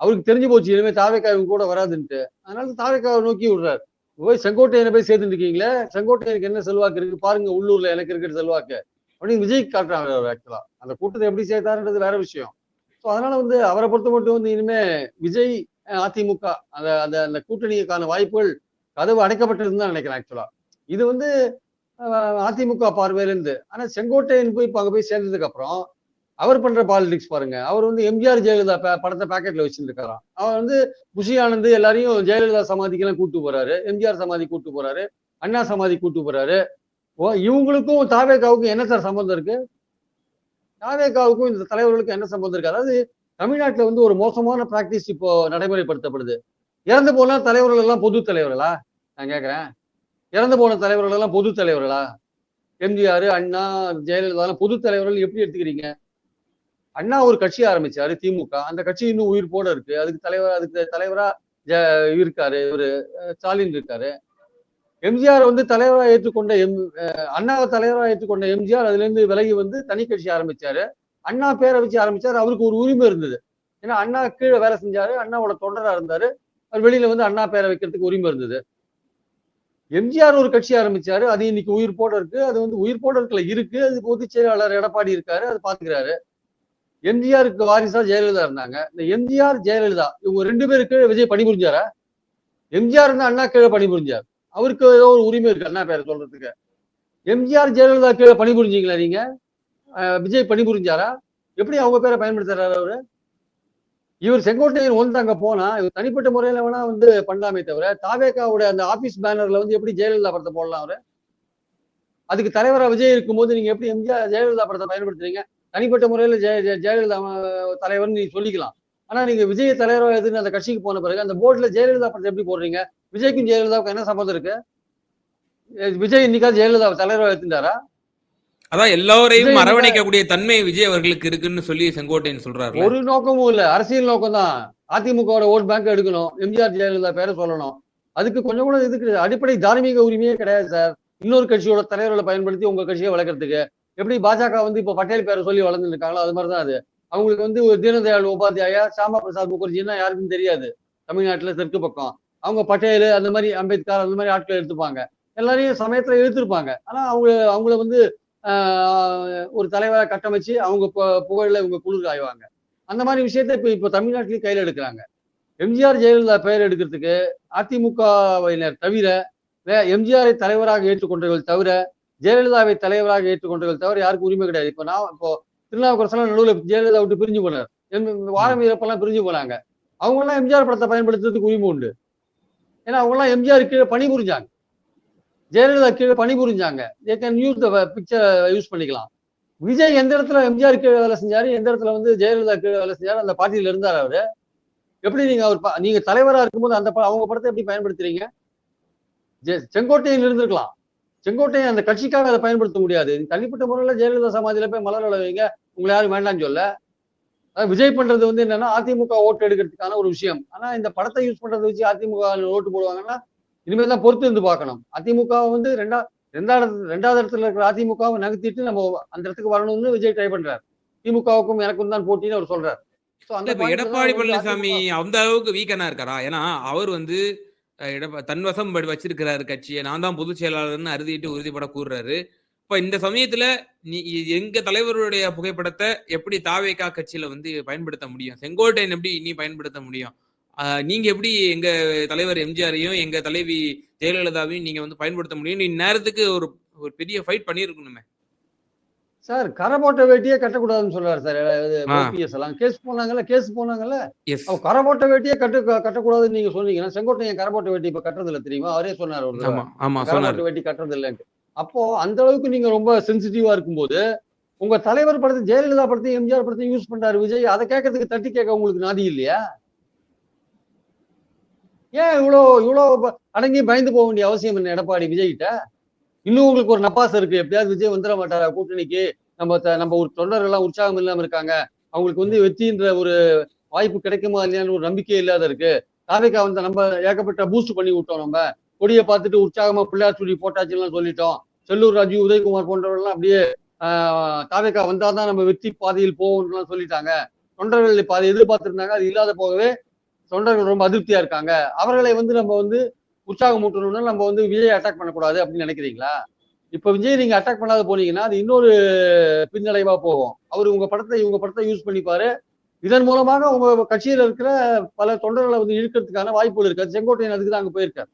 அவருக்கு தெரிஞ்சு போச்சு இனிமே தாவேக்கா கூட வராதுன்ட்டு. அதனால தாவேக்காவை நோக்கி விடுறாரு. போய் செங்கோட்டையனை போய் சேர்த்துட்டு இருக்கீங்களே செங்கோட்டையனுக்கு என்ன செல்வாக்கு இருக்கு? பாருங்க உள்ளூர்ல எனக்கு இருக்கிற செல்வாக்கு. அப்படின்னு விஜய் காட்டுறாங்க அவர் ஆக்சுவலா அந்த கூட்டத்தை எப்படி சேர்த்தாருன்றது வேற விஷயம். ஸோ அதனால வந்து அவரை பொறுத்த மட்டும் வந்து இனிமே விஜய் அதிமுக அந்த அந்த அந்த கூட்டணிக்கான வாய்ப்புகள் கதவு அடைக்கப்பட்டிருன்னு தான் நினைக்கிறேன் ஆக்சுவலா இது வந்து அதிமுக பார்வையிலேருந்து ஆனா செங்கோட்டையன் போய் இப்ப அங்க போய் சேர்ந்ததுக்கு அப்புறம் அவர் பண்ற பாலிடிக்ஸ் பாருங்க. அவர் வந்து எம்ஜிஆர் ஜெயலலிதா படத்தை பாக்கெட்ல வச்சிருக்காராம் அவர் வந்து குஷி ஆனந்த் எல்லாரையும் ஜெயலலிதா சமாதிக்கெல்லாம் கூட்டு போறாரு எம்ஜிஆர் சமாதி கூட்டு போறாரு அண்ணா சமாதி கூட்டு போறாரு. இவங்களுக்கும் தாவேகாவுக்கும் என்ன சார் சம்பந்தம் இருக்கு? தாவேகாவுக்கும் இந்த தலைவர்களுக்கும் என்ன சம்பந்தம் இருக்கு? அதாவது தமிழ்நாட்டுல வந்து ஒரு மோசமான பிராக்டிஸ் இப்போ நடைமுறைப்படுத்தப்படுது. இறந்து போன தலைவர்கள் எல்லாம் பொது தலைவர்களா? நான் கேட்குறேன் இறந்து போன தலைவர்கள் எல்லாம் பொது தலைவர்களா? எம்ஜிஆர் அண்ணா ஜெயலலிதா பொது தலைவர்கள் எப்படி எடுத்துக்கிறீங்க? அண்ணா ஒரு கட்சி ஆரம்பிச்சாரு திமுக. அந்த கட்சி இன்னும் உயிர் போட இருக்கு. அதுக்கு தலைவர் அதுக்கு தலைவரா ஜ- இருக்காரு இவரு ஸ்டாலின் இருக்காரு. எம்ஜிஆர் வந்து தலைவரா ஏற்றுக்கொண்ட எம் அஹ், அண்ணாவை தலைவரா ஏற்றுக்கொண்ட எம்ஜிஆர் அதுல இருந்து விலகி வந்து தனி கட்சி ஆரம்பிச்சாரு. அண்ணா பேரை வச்சு ஆரம்பிச்சாரு. அவருக்கு ஒரு உரிமை இருந்தது. ஏன்னா அண்ணா கீழே வேலை செஞ்சாரு. அண்ணாவோட தொண்டரா இருந்தாரு. அவர் வெளியில வந்து அண்ணா பேரை வைக்கிறதுக்கு உரிமை இருந்தது. எம்ஜிஆர் ஒரு கட்சி ஆரம்பிச்சாரு. அது இன்னைக்கு உயிர் போட இருக்கு. அது வந்து உயிர் போட இருக்கல இருக்கு. அது பொதுச் செயலாளர் எடப்பாடி இருக்காரு. அது பாத்துக்கிறாரு. எம்ஜிஆருக்கு வாரிசா ஜெயலலிதா இருந்தாங்க. இந்த எம்ஜிஆர் ஜெயலலிதா இவங்க ரெண்டு பேருக்கு விஜய் பணிபுரிஞ்சாரா? எம்ஜிஆர் இருந்தா அண்ணா கீழே பணிபுரிஞ்சார். அவருக்கு ஏதோ ஒரு உரிமை இருக்கு அண்ணா பேரை சொல்றதுக்கு. எம்ஜிஆர் ஜெயலலிதா கீழே பணிபுரிஞ்சீங்களா நீங்க? விஜய் பணிபுரிஞ்சாரா? எப்படி அவங்க பேரை பயன்படுத்துறாரு அவரு? இவர் செங்கோட்டையன் வந்து அங்க போனா இவர் தனிப்பட்ட முறையில வேணா வந்து பண்ணலாமே தவிர தாவேக்காவோட அந்த ஆபீஸ் பேனர்ல வந்து எப்படி ஜெயலலிதா படத்தை போடலாம் அவரு? அதுக்கு தலைவராக விஜய் இருக்கும்போது நீங்க எப்படி எம்ஜிஆர் ஜெயலலிதா படத்தை பயன்படுத்துறீங்க? தனிப்பட்ட முறையில ஜெய ஜெயலலிதா தலைவர்னு நீங்க சொல்லிக்கலாம். ஆனா நீங்க விஜய் தலைவரா எதுன்னு அந்த கட்சிக்கு போன பிறகு அந்த போர்டுல ஜெயலலிதா படத்தை எப்படி போடுறீங்க? விஜய்க்கும் ஜெயலலிதாவுக்கும் என்ன சம்மந்தம் இருக்கு? விஜய் இன்னைக்காவது ஜெயலலிதா தலைவரா எடுத்துட்டாரா? அதான் எல்லோரையும் அரவணைக்கக்கூடிய தன்மை விஜய் அவர்களுக்கு இருக்குன்னு சொல்லி செங்கோட்டையன் சொல்றாரு ஒரு நோக்கமும் இல்ல. அரசியல் நோக்கம் தான். அதிமுகவோட ஓட் பேங்க் எடுக்கணும். எம்ஜிஆர் ஜெயலலிதா பேரை சொல்லணும். அதுக்கு கொஞ்சம் கூட இதுக்கு அடிப்படை தார்மீக உரிமையே கிடையாது சார். இன்னொரு கட்சியோட தலைவர்களை பயன்படுத்தி உங்க கட்சியை வளர்க்கறதுக்கு. எப்படி பாஜக வந்து இப்ப பட்டேல் பேரை சொல்லி வளர்ந்துட்டு இருக்காங்களோ அது மாதிரிதான் அது. அவங்களுக்கு வந்து ஒரு தீனதயாள் உபாத்யாயா சாமா பிரசாத் முகர்ஜின்னா யாருக்கும் தெரியாது. தமிழ்நாட்டில் தெற்கு பக்கம். அவங்க பட்டேல் அந்த மாதிரி அம்பேத்கர் அந்த மாதிரி ஆட்களை எடுத்துப்பாங்க. எல்லாரையும் சமயத்தில் எடுத்திருப்பாங்க ஆனால் அவங்க அவங்கள வந்து ஒரு தலைவரை கட்டமைச்சு அவங்க பு- இவங்க குளிர் ஆய்வாங்க அந்த மாதிரி விஷயத்த இப்போ இப்போ தமிழ்நாட்டிலையும் கையில் எடுக்கிறாங்க. எம்ஜிஆர் ஜெயலலிதா பெயர் எடுக்கிறதுக்கு அதிமுகவினர் தவிர வே- எம்ஜிஆரை தலைவராக ஏற்றுக்கொண்டவர்கள் தவிர ஜெயலலிதாவை தலைவராக ஏற்றுக்கொண்டவர்கள் தவிர யாருக்கும் உரிமை கிடையாது. இப்போ நான் இப்போ திருநாவுக்கரசெல்லாம் நடுவில் ஜெயலலிதா விட்டு பிரிஞ்சு போனார். எம் வாரம் வீரப்பெல்லாம் பிரிஞ்சு போனாங்க. அவங்கெல்லாம் எம்ஜிஆர் படத்தை பயன்படுத்துறதுக்கு உரிமை உண்டு. ஏன்னா அவங்கெல்லாம் எம்ஜிஆர் கீழே பணிபுரிஞ்சாங்க ஜெயலலிதா கீழே பணிபுரிஞ்சாங்க they can use the picture use பண்ணிக்கலாம். விஜய் எந்த இடத்துல எம்ஜிஆர் கீழே வேலை செஞ்சாரு எந்த இடத்துல வந்து ஜெயலலிதா கீழே வேலை செஞ்சாரு அந்த பார்ட்டியில இருந்தார் அவரு. எப்படி நீங்க அவர் நீங்க தலைவரா இருக்கும்போது அந்த அவங்க படத்தை எப்படி பயன்படுத்துறீங்க? செங்கோட்டையில் இருந்திருக்கலாம். செங்கோட்டையன் அந்த கட்சிக்காக அதை பயன்படுத்த முடியாது. தனிப்பட்ட முறையில ஜெயலலிதா சமாதியில போய் மலர் வைங்க. உங்களை யாரும் வேண்டாம்னு சொல்ல. விஜய் பண்றது வந்து என்னன்னா அதிமுக ஓட்டு எடுக்கிறதுக்கான ஒரு விஷயம். ஆனா இந்த படத்தை யூஸ் பண்றதை வச்சு அதிமுக ஓட்டு போடுவாங்கன்னா இனிமேல் தான் பொறுத்து இருந்து பார்க்கணும். அதிமுக வந்து ரெண்டா ரெண்டாவது ரெண்டாவது இடத்துல இருக்கிற அதிமுகவை நகர்த்திட்டு நம்ம அந்த இடத்துக்கு வரணும்னு விஜய் ட்ரை பண்றாரு. திமுகவுக்கும் எனக்கும் தான் போட்டின்னு அவர் சொல்றாரு. எடப்பாடி பழனிசாமி அந்த அளவுக்கு வீக்கனா இருக்காரா? ஏன்னா அவர் வந்து எடப்பா தன்வசம் வச்சிருக்கிறாரு கட்சியை. நான் தான் பொதுச் செயலாளர்னு அறுதிட்டு உறுதிப்பட கூறுறாரு. இப்ப இந்த சமயத்துல நீ எங்க தலைவருடைய புகைப்படத்தை எப்படி தாவேகா கட்சியில வந்து பயன்படுத்த முடியும்? செங்கோட்டையன் எப்படி இனி பயன்படுத்த முடியும்? நீங்க எப்படி எங்க தலைவர் எம்ஜிஆரையும் எங்க தலைவி ஜெயலலிதாவையும் நீங்க வந்து பயன்படுத்த முடியும்? நீ நேரத்துக்கு ஒரு ஒரு பெரிய ஃபைட் பண்ணியிருக்கணுமே. சார் கரை போட்ட வேட்டியே கட்டக்கூடாதுன்னு சொல்றாரு சார். எல்லாம். கேஸ் போனாங்கல்ல கேஸ் போனாங்கல்ல எஸ் அவ கரை போட்ட வேட்டியே கட்டு கட்டக்கூடாதுன்னு நீங்க சொன்னீங்கன்னா செங்கோட்டையன் கரை போட்ட வேட்டி இப்ப கட்டுறது இல்ல தெரியுமா? அவரே சொன்னார் ஒரு வேட்டி கட்டுறது இல்லைன்ட்டு அப்போ அந்த அளவுக்கு நீங்க ரொம்ப சென்சிட்டிவா இருக்கும்போது உங்க தலைவர் படத்தை ஜெயலலிதா படத்தையும் எம்ஜிஆர் படத்தையும் யூஸ் பண்றாரு விஜய். அதை கேட்கறதுக்கு தட்டி கேட்க உங்களுக்கு நாதி இல்லையா? ஏன் இவ்வளோ இவ்வளோ அடங்கி பயந்து போக வேண்டிய அவசியம் என்ன எடப்பாடி விஜய் கிட்ட இன்னும் உங்களுக்கு ஒரு நப்பாசம் இருக்கு. எப்படியாவது விஜய் வந்துட மாட்டாரா கூட்டணிக்கு? நம்ம நம்ம ஒரு தொண்டர்கள்லாம் உற்சாகம் இல்லாம இருக்காங்க. அவங்களுக்கு வந்து வெற்றின்ற ஒரு வாய்ப்பு கிடைக்குமா இல்லையான்னு ஒரு நம்பிக்கை இல்லாத இருக்கு. தாவேக்கா வந்து நம்ம ஏகப்பட்ட பூஸ்ட் பண்ணி விட்டோம் நம்ம. கொடியை பார்த்துட்டு உற்சாகமா பிள்ளையார் சுடி போட்டாச்சுலாம் சொல்லிட்டோம். செல்லூர் ராஜு உதயகுமார் போன்றவர்கள்லாம் அப்படியே ஆஹ், தாவேக்கா வந்தாதான் நம்ம வெற்றி பாதையில் போவோம்லாம் சொல்லிட்டாங்க. தொண்டர்கள் பாதை எதிர்பார்த்திருந்தாங்க. அது இல்லாத போகவே தொண்டர்கள் ரொம்ப அதிருப்தியா இருக்காங்க. அவர்களை வந்து நம்ம வந்து உற்சாகம் ஊட்டணும்னா நம்ம வந்து விஜய் அட்டாக் பண்ணக்கூடாது அப்படின்னு நினைக்கிறீங்களா? இப்ப விஜய் நீங்க அட்டாக் பண்ணாத போனீங்கன்னா அது இன்னொரு பின்னடைவா போகும். அவர் உங்க படத்தை இவங்க படத்தை யூஸ் பண்ணிப்பாரு. இதன் மூலமாக உங்க கட்சியில இருக்கிற பல தொண்டர்களை வந்து இழுக்கிறதுக்கான வாய்ப்புகள் இருக்காது செங்கோட்டையன் அதுக்கு தான் அங்க போயிருக்காரு.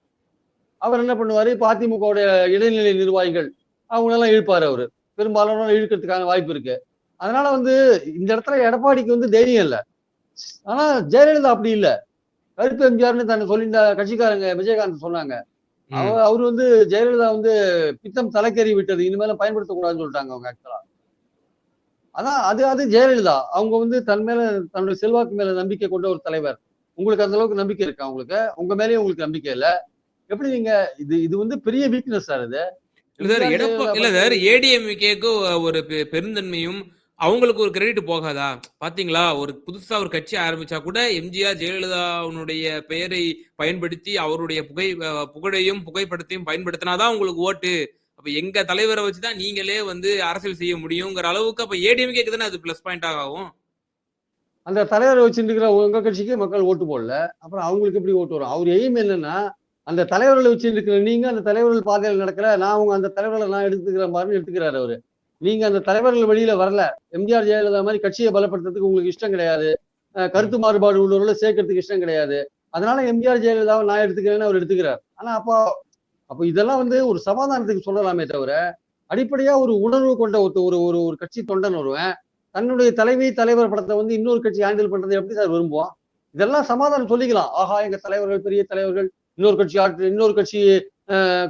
அவர் என்ன பண்ணுவாரு? இப்போ அதிமுகவுடைய இடைநிலை நிர்வாகிகள் அவங்களெல்லாம் இழுப்பாரு அவரு. பெரும்பாலான இழுக்கிறதுக்கான வாய்ப்பு இருக்கு. அதனால வந்து இந்த இடத்துல எடப்பாடிக்கு வந்து தைரியம் இல்லை. ஆனா ஜெயலலிதா அப்படி இல்லை. கருப்பு எம்ஜிஆர்னு தன்னை சொல்லியிருந்த கட்சிக்காரங்க விஜயகாந்த் சொன்னாங்க. அவர் வந்து ஜெயலலிதா வந்து பித்தம் தலைக்கறி விட்டது இனிமேல பயன்படுத்தக்கூடாதுன்னு சொல்லிட்டாங்க அவங்க ஆக்சுவலா அதான் அது அது ஜெயலலிதா. அவங்க வந்து தன் மேல தன்னுடைய செல்வாக்கு மேல நம்பிக்கை கொண்ட ஒரு தலைவர். உங்களுக்கு அந்த அளவுக்கு நம்பிக்கை இருக்கா உங்களுக்கு? உங்க மேலேயும் உங்களுக்கு நம்பிக்கை இல்ல. எப்படி நீங்க இது இது வந்து பெரிய வீக்னஸ் சார் இது. இல்ல சார் எடப்பா இல்ல சார் ஏடிஎம்கேக்கு ஒரு பெருந்தன்மையும் அவங்களுக்கு ஒரு கிரெடிட் போகாதா? பாத்தீங்களா? ஒரு புதுசா ஒரு கட்சி ஆரம்பிச்சா கூட எம்ஜிஆர் ஜெயலலிதாவுடைய பெயரை பயன்படுத்தி அவருடைய புகை புகழையும் புகைப்படத்தையும் பயன்படுத்தினாதான் உங்களுக்கு ஓட்டு. அப்ப எங்க தலைவரை வச்சுதான் நீங்களே வந்து அரசியல் செய்ய முடியுங்கிற அளவுக்கு அப்ப ஏடிஎம்கே தானே அது பிளஸ் பாயிண்ட் ஆகும்? அந்த தலைவரை வச்சுருக்கிற உங்க கட்சிக்கு மக்கள் ஓட்டு போடல. அப்புறம் அவங்களுக்கு எப்படி ஓட்டு வரும்? அவர் எய்ம் என்னன்னா அந்த தலைவர்களை வச்சுருக்கிற நீங்க அந்த தலைவர்கள் பாதையில் நடக்கிற நான் உங்க அந்த தலைவர்களை நான் எடுத்துக்கிற மாதிரி எடுத்துக்கிறாரு அவரு. நீங்க அந்த தலைவர்கள் வெளியில வரல. எம்ஜிஆர் ஜெயலலிதா மாதிரி கட்சியை பலப்படுத்துறதுக்கு உங்களுக்கு இஷ்டம் கிடையாது. கருத்து மாறுபாடு உள்ளவர்களை சேர்க்கறதுக்கு இஷ்டம் கிடையாது. அதனால எம்ஜிஆர் ஜெயலலிதாவை நான் எடுத்துக்கிறேன்னு அவர் எடுத்துக்கிறார். ஆனா அப்போ அப்போ இதெல்லாம் வந்து ஒரு சமாதானத்துக்கு சொல்லலாமே தவிர அடிப்படையா ஒரு உணர்வு கொண்ட ஒரு ஒரு ஒரு ஒரு கட்சி தொண்டன் வருவேன் தன்னுடைய தலைவி தலைவர் படத்தை வந்து இன்னொரு கட்சி ஹேண்டில் பண்றது எப்படி சார் விரும்புவோம் இதெல்லாம் சமாதானம் சொல்லிக்கலாம். ஆஹா எங்க தலைவர்கள் பெரிய தலைவர்கள் இன்னொரு கட்சி ஆட்கள் இன்னொரு கட்சி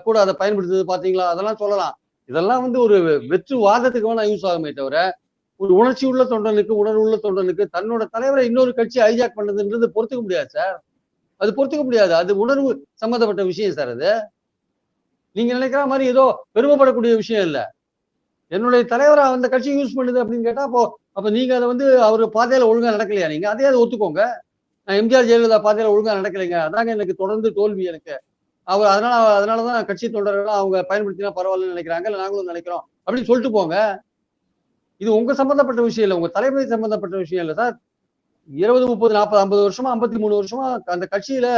கூட அதை பயன்படுத்துறது பாத்தீங்களா? அதெல்லாம் சொல்லலாம். இதெல்லாம் வந்து ஒரு வெற்று வாதத்துக்கு வேணா யூஸ் ஆகுமே தவிர ஒரு உணர்ச்சி உள்ள தொண்டனுக்கு உணர்வு உள்ள தொண்டனுக்கு தன்னோட தலைவரை இன்னொரு கட்சி ஹைஜாக் பண்ணதுன்றது பொறுத்துக்க முடியாது சார் அது பொறுத்துக்க முடியாது. அது உணர்வு சம்பந்தப்பட்ட விஷயம் சார் அது. நீங்க நினைக்கிற மாதிரி ஏதோ பெருமைப்படக்கூடிய விஷயம் இல்ல. என்னுடைய தலைவரை அந்த கட்சி யூஸ் பண்ணுது அப்படின்னு கேட்டா அப்போ அப்ப நீங்க அதை வந்து அவர் பாதையில ஒழுங்கா நடக்கலையா நீங்க? அதே அதை ஒத்துக்கோங்க. நான் எம்ஜிஆர் ஜெயலலிதா பாதையில ஒழுங்கா நடக்கலைங்க. அதாங்க எனக்கு தொடர்ந்து தோல்வி எனக்கு. அவர் அதனால அதனாலதான் கட்சி தொண்டர்கள் அவங்க பயன்படுத்தினா பரவாயில்லன்னு நினைக்கிறாங்க இல்லை நாங்களும் நினைக்கிறோம். அப்படின்னு சொல்லிட்டு போங்க. இது உங்க சம்பந்தப்பட்ட விஷயம் இல்லை. உங்க தலைமை சம்பந்தப்பட்ட விஷயம் இல்லை சார். இருபது முப்பது நாற்பது ஐம்பது வருஷமா ஐம்பத்தி மூணு வருஷமா அந்த கட்சியில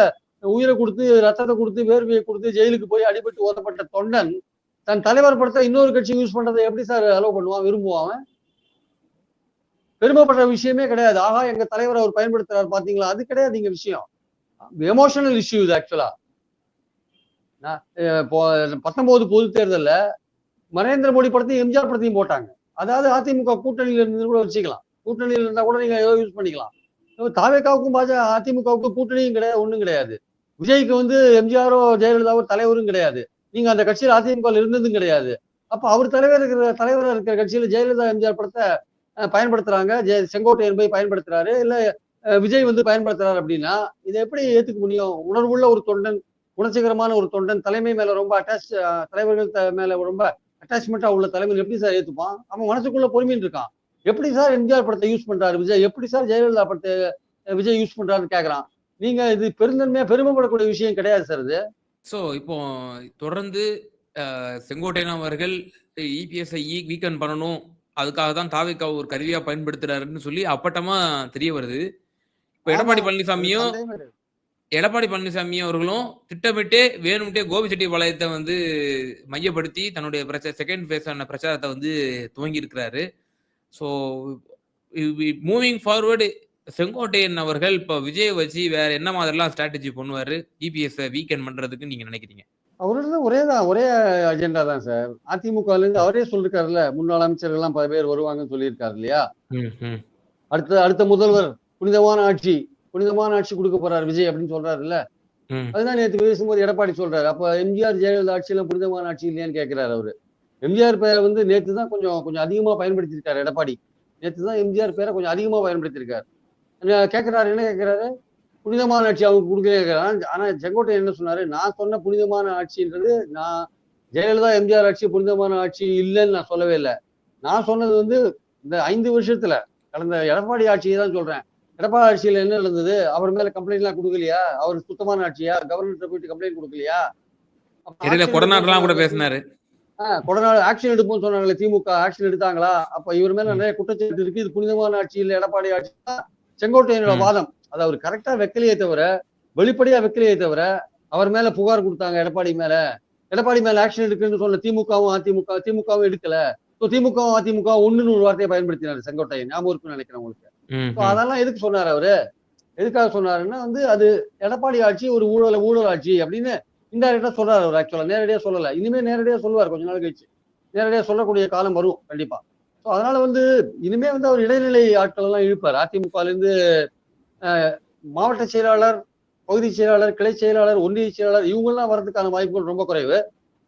உயிரை கொடுத்து ரத்தத்தை கொடுத்து வேர்வையை கொடுத்து ஜெயிலுக்கு போய் அடிபட்டு ஓதப்பட்ட தொண்டன் தன் தலைவர் படத்தை இன்னொரு கட்சி யூஸ் பண்றதை எப்படி சார் அலோவ் பண்ணுவான்? விரும்புவான் பெருமைப்படுற விஷயமே கிடையாது. ஆஹா எங்க தலைவர் அவர் பயன்படுத்துறாரு. பாத்தீங்களா? அது கிடையாது இங்க விஷயம். எமோஷனல் இஷ்யூ இது ஆக்சுவலா பத்தொன்பது பொது தேர்தல்ல நரேந்திர மோடி படத்தையும் எம்ஜிஆர் படத்தையும் போட்டாங்க. அதாவது அதிமுக கூட்டணியில் இருந்து கூட வச்சுக்கலாம். கூட்டணியில இருந்தா கூட நீங்க ஏதோ யூஸ் பண்ணிக்கலாம். தாவேக்காவுக்கும் பாஜக அதிமுகவுக்கும் கூட்டணியும் கிடையாது ஒன்றும் கிடையாது. விஜய்க்கு வந்து எம்ஜிஆரோ ஜெயலலிதாவோ தலைவரும் கிடையாது. நீங்க அந்த கட்சியில் அதிமுக இருந்ததும் கிடையாது. அப்போ அவர் தலைவர் இருக்கிற தலைவரா இருக்கிற கட்சியில் ஜெயலலிதா எம்ஜிஆர் படத்தை பயன்படுத்துறாங்க. ஜெய செங்கோட்டையன் போய் பயன்படுத்துறாரு. இல்ல விஜய் வந்து பயன்படுத்துறாரு அப்படின்னா இதை எப்படி ஏத்துக்க முடியும்? உணர்வுள்ள ஒரு தொண்டன் உணர்ச்சிகரமான ஒரு தொண்டன் தலைமை மேல ரொம்ப அட்டாச் தலைவர்கள் மேல ரொம்ப அட்டாச்மெண்டா உள்ள தலைவர் எப்படி சார் ஏத்துப்பான்? அவன் மனசுக்குள்ள பொறுமைன்னு இருக்கான். எப்படி சார் எம்ஜிஆர் படத்தை யூஸ் பண்றாரு விஜய்? எப்படி சார் ஜெயலலிதா படத்தை விஜய் யூஸ் பண்றாருன்னு கேக்குறான். நீங்க இது பெருந்தன்மையா பெருமைப்படக்கூடிய விஷயம் கிடையாது சார் இது. ஸோ இப்போ தொடர்ந்து செங்கோட்டையன் அவர்கள் இபிஎஸ்ஐ வீக்கன் பண்ணணும். அதுக்காக தான் தாவிக்கா ஒரு கருவியா பயன்படுத்துறாருன்னு சொல்லி அப்பட்டமா தெரிய வருது. இப்போ எடப்பாடி. பழனிசாமியும். எடப்பாடி பழனிசாமி அவர்களும் திட்டமிட்டே வேணும்ட்டே கோபிச்செட்டிப்பாளையத்தை வந்து மையப்படுத்தி தன்னுடைய பிரச்ச செகண்ட் ஃபேஸான பிரச்சாரத்தை வந்து துவங்கி இருக்கிறாரு ஸோ மூவிங் ஃபார்வர்டு செங்கோட்டையன் அவர்கள் இப்போ விஜயை வச்சு வேற என்ன மாதிரிலாம் ஸ்ட்ராட்டஜி பண்ணுவாரு? இபிஎஸ் வீக்கெண்ட் பண்றதுக்கு நீங்க நினைக்கிறீங்க? அவரோட ஒரே தான் ஒரே அஜெண்டா தான் சார் அதிமுகல இருந்து அவரே சொல்லிருக்காருல்ல முன்னாள் அமைச்சர்கள் எல்லாம் பல பேர் வருவாங்கன்னு சொல்லியிருக்காரு இல்லையா. அடுத்த அடுத்த முதல்வர் புனிதமான ஆட்சி புனிதமான ஆட்சி கொடுக்க போறாரு விஜய் அப்படின்னு சொல்றாருல்ல. அதுதான் நேற்று பேசும்போது எடப்பாடி சொல்றாரு. அப்ப எம்ஜிஆர் ஜெயலலிதா ஆட்சியில புனிதமான ஆட்சி இல்லையான்னு கேட்கிறாரு அவரு. எம்ஜிஆர் பேரை வந்து நேற்று தான் கொஞ்சம் கொஞ்சம் அதிகமா பயன்படுத்தியிருக்காரு எடப்பாடி. நேற்று தான் எம்ஜிஆர் பேரை கொஞ்சம் அதிகமா பயன்படுத்தியிருக்காரு. கேட்கிறாரு என்ன கேட்கிறாரு புனிதமான ஆட்சி அவங்க கொடுக்கவே கேட்கிறாரு ஆனா செங்கோட்டையன் என்ன சொன்னாரு? நான் சொன்ன புனிதமான ஆட்சின்றது நான் ஜெயலலிதா எம்ஜிஆர் ஆட்சி புனிதமான ஆட்சி இல்லைன்னு நான் சொல்லவே இல்லை. நான் சொன்னது வந்து இந்த ஐந்து வருஷத்துல கடந்த எடப்பாடி ஆட்சியை தான் சொல்றேன். எடப்பாடி ஆட்சியில என்ன நடந்தது? அவர் மேல கம்ப்ளைண்ட் எல்லாம் கொடுக்கலையா? அவர் சுத்தமான ஆட்சியா? கவர்னர் போயிட்டு கம்ப்ளைண்ட் கொடுக்கலையா? இடையில கொடநாடுலாம் கூட பேசினாரு. கொடநாடு ஆக்ஷன் எடுப்போம் சொன்னாங்களே திமுக ஆக்ஷன் எடுத்தாங்களா? அப்ப இவர் மேல நிறைய குற்றச்சாட்டு இருக்கு. இது புனிதமான ஆட்சி இல்ல எடப்பாடி ஆட்சி தான் செங்கோட்டையனோட. வாதம். அது அவர் கரெக்டா வைக்கலையே தவிர வெளிப்படையா வைக்கலையே தவிர அவர் மேல புகார் கொடுத்தாங்க எடப்பாடி மேல. எடப்பாடி மேல ஆக்ஷன் எடுக்குன்னு சொன்ன திமுகவும் அதிமுக திமுகவும் எடுக்கல. திமுகவும் அதிமுக ஒண்ணுன்னு ஒரு வார்த்தையை பயன்படுத்தினாரு செங்கோட்டையன். ஞாபகம் இருக்குன்னு நினைக்கிறேன் உங்களுக்கு. அதெல்லாம் எதுக்கு சொன்னாரு அவரு? எதுக்காக சொன்னாருன்னா வந்து அது எடப்பாடி ஆட்சி ஒரு ஊழல் ஊழல் ஆட்சி அப்படின்னு இன்டைரக்டா சொல்றாரு அவர் ஆக்சுவலா நேரடியா சொல்லல. இனிமே நேரடியா சொல்லுவார் கொஞ்ச நாள் கழிச்சு. நேரடியா சொல்லக்கூடிய காலம் வரும் கண்டிப்பா. ஸோ அதனால வந்து இனிமே வந்து அவர் இடைநிலை ஆட்கள் எல்லாம் இழுப்பார். அதிமுகலேருந்து மாவட்ட செயலாளர் பகுதி செயலாளர் கிளை செயலாளர் ஒன்றிய செயலாளர் இவங்க எல்லாம் வரதுக்கான வாய்ப்புகள் ரொம்ப குறைவு.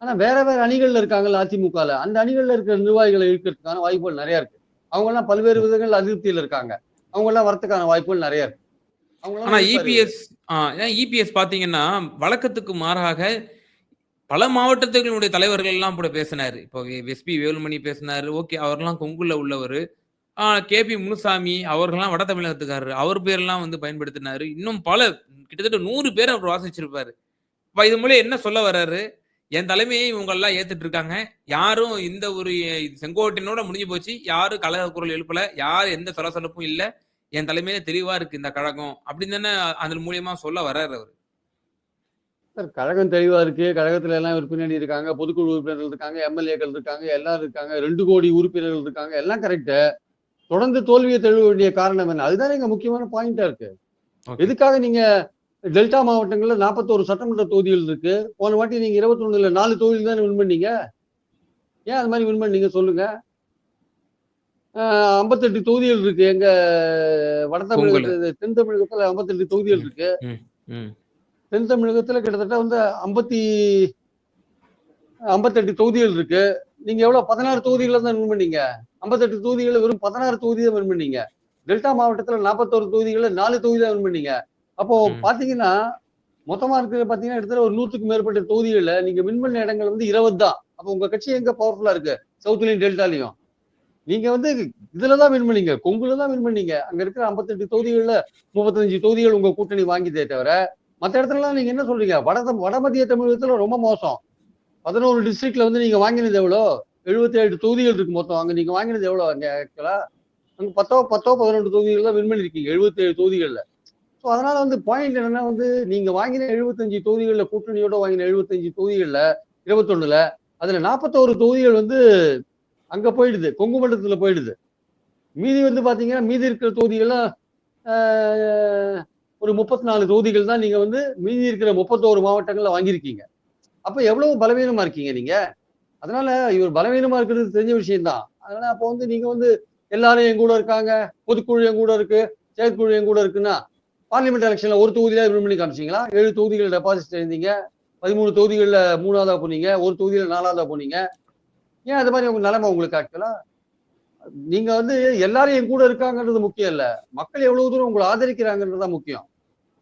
ஆனா வேற வேற அணிகள்ல இருக்காங்கல்ல அதிமுகல. அந்த அணிகள்ல இருக்கிற நிர்வாகிகளை இழுக்கிறதுக்கான வாய்ப்புகள் நிறைய இருக்கு. அவங்க எல்லாம் பல்வேறு விதங்கள் அதிருப்தியில் இருக்காங்க. அவங்க எல்லாம் வரதுக்கான வாய்ப்புகள் நிறைய இருக்கு. ஆனா இபிஎஸ் இபிஎஸ் பாத்தீங்கன்னா வழக்கத்துக்கு மாறாக பல மாவட்டத்துகளுடைய தலைவர்கள் எல்லாம் கூட பேசினாரு. இப்போ எஸ்பி வேலுமணி பேசினாரு ஓகே அவர்லாம் கொங்குல உள்ளவர். கே பி முனுசாமி அவர்கள்லாம் வட தமிழகத்துக்காரரு. அவர் பேர்லாம் வந்து பயன்படுத்தினாரு. இன்னும் பல கிட்டத்தட்ட நூறு பேர் அவர் வாசிச்சிருப்பாரு. இப்ப இது மூலம் என்ன சொல்ல வர்றாரு? என் தலைமையை இவங்க எல்லாம் ஏத்துட்டு இருக்காங்க யாரும் இந்த ஒரு இது செங்கோட்டையனோட முடிஞ்சு போச்சு. யாரும் கழக குரல் எழுப்பல யார் எந்த சலசலப்பும் இல்ல. என் தலைமையில தெளிவா இருக்கு இந்த கழகம் அப்படின்னு தானே அதன் மூலியமா சொல்ல வர்றாரு அவர். சார் கழகம் தெளிவா இருக்கு. கழகத்துல எல்லாம் பின்னாடி இருக்காங்க பொதுக்குழு உறுப்பினர்கள் இருக்காங்க எம்எல்ஏக்கள் இருக்காங்க எல்லாரும் இருக்காங்க ரெண்டு கோடி உறுப்பினர்கள் இருக்காங்க எல்லாம் கரெக்ட் தொடர்ந்து தோல்வியை தழுவ வேண்டிய காரணம் என்ன? அதுதான் எங்க முக்கியமான பாயிண்டா இருக்கு. எதுக்காக நீங்க டெல்டா மாவட்டங்கள்ல நாற்பத்தோரு சட்டமன்ற தொகுதிகள் இருக்கு. போன வாட்டி நீங்க இருபத்தி நாலு தொகுதியில் தானே வின் பண்ணீங்க? ஏன் அது மாதிரி வின் பண்ணீங்க சொல்லுங்க. ஐம்பத்தெட்டு தொகுதிகள் இருக்கு. எங்க வட தமிழகத்துல தென் தமிழகத்துல ஐம்பத்தெட்டு தொகுதிகள் இருக்கு. தென் தமிழகத்துல கிட்டத்தட்ட வந்து ஐம்பத்தி ஐம்பத்தெட்டு தொகுதிகள் இருக்கு. நீங்க எவ்வளவு? பதினாறு தொகுதிகளை தான் வின் பண்ணீங்க. ஐம்பத்தெட்டு தொகுதிகளை வெறும் பதினாறு தொகுதி தான் வின் பண்ணீங்க. டெல்டா மாவட்டத்துல நாற்பத்தோரு தொகுதிகளை நாலு தொகுதி தான் வின் பண்ணீங்க. அப்போ. பாத்தீங்கன்னா மொத்தமா இருக்கிற பாத்தீங்கன்னா கிட்டத்தட்ட ஒரு நூற்றுக்கு மேற்பட்ட தொகுதிகள்ல நீங்க வின் பண்ண இடங்கள் வந்து இருபது தான். அப்போ உங்க கட்சி எங்க பவர்ஃபுல்லா இருக்கு? சவுத்லயும் டெல்டாலையும் நீங்க வந்து இதுலதான் வின் பண்ணீங்க கொங்குல தான் வின் பண்ணீங்க அங்க இருக்கிற ஐம்பத்தெட்டு தொகுதிகள்ல முப்பத்தஞ்சு தொகுதிகள் உங்க கூட்டணி வாங்கிதே தவிர மற்ற இடத்துலலாம் நீங்க என்ன சொல்றீங்க? வட தம்- வட மத்திய தமிழகத்துல ரொம்ப மோசம். பதினோரு டிஸ்ட்ரிக்ட்ல வந்து நீங்க வாங்கினது எவ்வளோ? எழுபத்தி ஏழு தொகுதிகள் இருக்கு மொத்தம். அங்க நீங்க வாங்கினது எவ்வளோ? அங்க ஆக்சுவலா அங்க பத்தோ பத்தோ பதினொன்று தொகுதிகள் தான் வின் பண்ணிருக்கீங்க எழுபத்தி ஏழு தொகுதிகள்ல. ஸோ அதனால வந்து பாயிண்ட் என்னன்னா வந்து நீங்க வாங்கின எழுபத்தஞ்சு தொகுதிகளில் கூட்டணியோட வாங்கின எழுபத்தஞ்சு தொகுதிகள்ல இருபத்தொன்னுல அதுல நாற்பத்தோரு தொகுதிகள் வந்து அங்க போயிடுது கொங்கு மண்டலத்துல போயிடுது. மீதி வந்து பாத்தீங்கன்னா மீதி இருக்கிற தொகுதிகள்லாம் ஆஹ், ஒரு முப்பத்தி நாலு தொகுதிகள் தான் நீங்க வந்து மீதி இருக்கிற முப்பத்தோரு மாவட்டங்கள்ல வாங்கியிருக்கீங்க. அப்ப எவ்வளவு பலவீனமா இருக்கீங்க நீங்க? அதனால இவர் பலவீனமா இருக்கிறது தெரிஞ்ச விஷயம்தான். அதனால அப்போ வந்து நீங்க வந்து எல்லாரும் என் கூட இருக்காங்க பொதுக்குழு என் கூட இருக்கு செயற்குழு என் கூட இருக்குன்னா பார்லிமெண்ட் எலெக்ஷன்ல ஒரு தொகுதியில வின் பண்ணி காமிச்சிங்களா? ஏழு தொகுதிகள் டெபாசிட் இருந்தீங்க பதிமூணு தொகுதிகளில் மூணாவதா போனீங்க. ஒரு தொகுதியில் நாலாவதா போனீங்க. ஏன் அது மாதிரி உங்க நிலைமை உங்களுக்கு ஆக்சுவலா நீங்க வந்து எல்லாரும் என் கூட இருக்காங்கன்றது முக்கியம் இல்ல. மக்கள் எவ்வளவு தூரம் உங்களை ஆதரிக்கிறாங்கன்றது தான் முக்கியம்.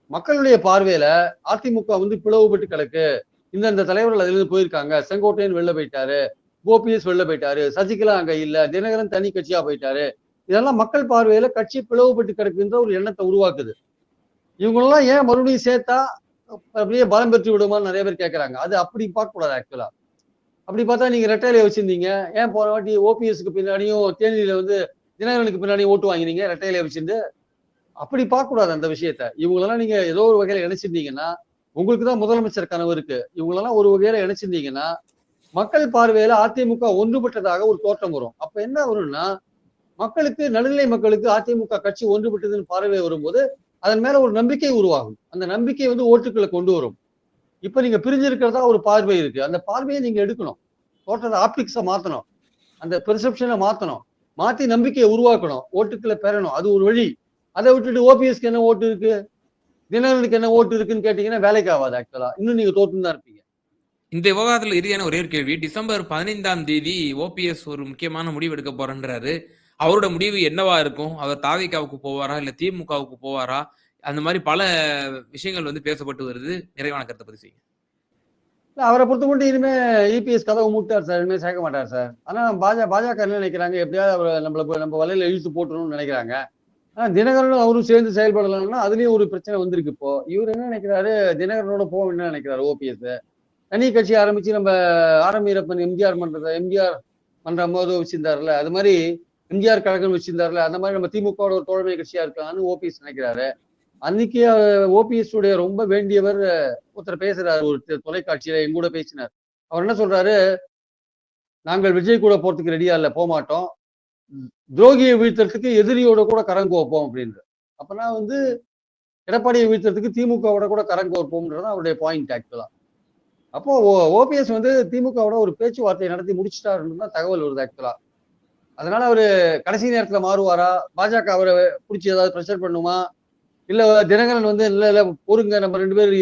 மக்களுடைய பார்வையில அதிமுக வந்து பிளவுபட்டு கிடக்கு. இந்தந்த தலைவர்கள் அதுல இருந்து போயிருக்காங்க. செங்கோட்டையன் வெளில போயிட்டாரு. கோபிஎஸ் வெளில போயிட்டாரு. சசிகலா அங்க இல்ல. தினகரன் தனி கட்சியா போயிட்டாரு. இதெல்லாம் மக்கள் பார்வையில கட்சி பிளவுபட்டு கிடக்குன்ற ஒரு எண்ணத்தை உருவாக்குது. இவங்களெல்லாம் ஏன் மறுபடியும் சேர்த்தா அப்படியே பலம் பெற்று விடுமான்னு நிறைய பேர் கேட்கறாங்க அது அப்படி பார்க்கக்கூடாது ஆக்சுவலாக ஆக்சுவலா அப்படி பார்த்தா நீங்க ரெட்டையில வச்சிருந்தீங்க. ஏன் போன வாட்டி ஓபிஎஸ்க்கு பின்னாடியும் தேனியில வந்து தினகரனுக்கு பின்னாடியும் ஓட்டு வாங்கினீங்க ரெட்டையில வச்சிருந்து? அப்படி பார்க்கக்கூடாது அந்த விஷயத்த. இவங்களெல்லாம் நீங்க ஏதோ ஒரு வகையில இணைச்சிருந்தீங்கன்னா உங்களுக்கு தான் முதலமைச்சர் கனவு இருக்கு. இவங்களெல்லாம் ஒரு வகையில இணைச்சிருந்தீங்கன்னா மக்கள் பார்வையில அதிமுக ஒன்றுபட்டதாக ஒரு தோற்றம் வரும். அப்ப என்ன வரும்னா மக்களுக்கு நடுநிலை மக்களுக்கு அதிமுக கட்சி ஒன்றுபட்டதுன்னு பார்வை வரும்போது அதன் மேல ஒரு நம்பிக்கை உருவாகும். அந்த நம்பிக்கை வந்து ஓட்டுக்களை கொண்டு வரும். இப்ப நீங்க பிரிஞ்சிருக்கிறதா ஒரு பார்வை இருக்கு. அந்த பார்வையை நீங்க எடுக்கணும். டோட்டல் ஆப்டிக்ஸை மாத்தணும். அந்த பெர்செப்ஷனை மாத்தணும். மாத்தி நம்பிக்கையை உருவாக்கணும். ஓட்டுக்களை பெறணும். அது ஒரு வழி. அதை விட்டுட்டு ஓபிஎஸ்க்கு என்ன ஓட்டு இருக்கு? தினகரனுக்கு என்ன ஓட்டு இருக்குன்னு கேட்டீங்கன்னா வேலைக்கு ஆகாது ஆக்சுவலா இன்னும் நீங்க தோற்று தான் இருப்பீங்க. இந்த விவகாரத்துல இறுதியான ஒரே கேள்வி. டிசம்பர் பதினைந்தாம் தேதி ஓபிஎஸ் ஒரு முக்கியமான முடிவு எடுக்க போறேன்றாரு. அவரோட முடிவு என்னவா இருக்கும்? அவர் தாவிகாவுக்கு போவாரா? இல்ல திமுகவுக்கு போவாரா? அந்த மாதிரி பல விஷயங்கள் வந்து பேசப்பட்டு வருது. நிறைவான கருத்தை பதிவு செய்யுங்க. அவரை பொறுத்த மட்டும் இனிமே இபிஎஸ் கதவை மூட்டார் சார். இனிமேல் சேர்க்க மாட்டார் சார். ஆனால் பாஜக பாஜக என்ன நினைக்கிறாங்க? எப்படியாவது அவர் நம்மள நம்ம வலையில இழுத்து போட்டுருணும்னு நினைக்கிறாங்க. ஆனால் தினகரனும் அவரும் சேர்ந்து செயல்படலாம்னா அதுலேயும் ஒரு பிரச்சனை வந்திருக்கு இப்போ. இவர் என்ன நினைக்கிறாரு? தினகரனோட போக என்ன நினைக்கிறாரு ஓபிஎஸ்? தனி கட்சி ஆரம்பிச்சு நம்ம ஆரம்பிரப்பன் எம்ஜிஆர் பண்றத எம்ஜிஆர் பண்ற போது வச்சிருந்தாருல அது மாதிரி எம்ஜிஆர் கழகம் வச்சிருந்தாருல அந்த மாதிரி நம்ம திமுகவோட ஒரு தோழமை கட்சியா இருக்கலாம்னு ஓபிஎஸ் நினைக்கிறாரு. அன்னைக்கு ஓபிஎஸ் உடைய ரொம்ப வேண்டியவர் ஒருத்தர் பேசுறாரு ஒரு தொலைக்காட்சியில எங்க கூட பேசினார். அவர் என்ன சொல்றாரு? நாங்கள் விஜய் கூட போறதுக்கு ரெடியா இல்ல போக மாட்டோம் துரோகியை வீழ்த்துறதுக்கு எதிரியோட கூட கரங்கோப்போம் அப்படின்ற அப்பனா வந்து எடப்பாடியை வீழ்த்துறதுக்கு திமுகவோட கூட கரங்கோப்போம்ன்றது அவருடைய பாயிண்ட் ஆக்சுவலா அப்போ ஓபிஎஸ் வந்து திமுகவோட ஒரு பேச்சுவார்த்தையை நடத்தி முடிச்சிட்டாருன்னு தான் தகவல் வருது ஆக்சுவலா அதனால அவரு கடைசி நேரத்துல மாறுவாரா? பாஜக அவரை பிடிச்சி ஏதாவது ப்ரெஷர் பண்ணுமா? இல்ல தினகரன் வந்து இல்ல இல்ல பொறுங்க நம்ம ரெண்டு பேர்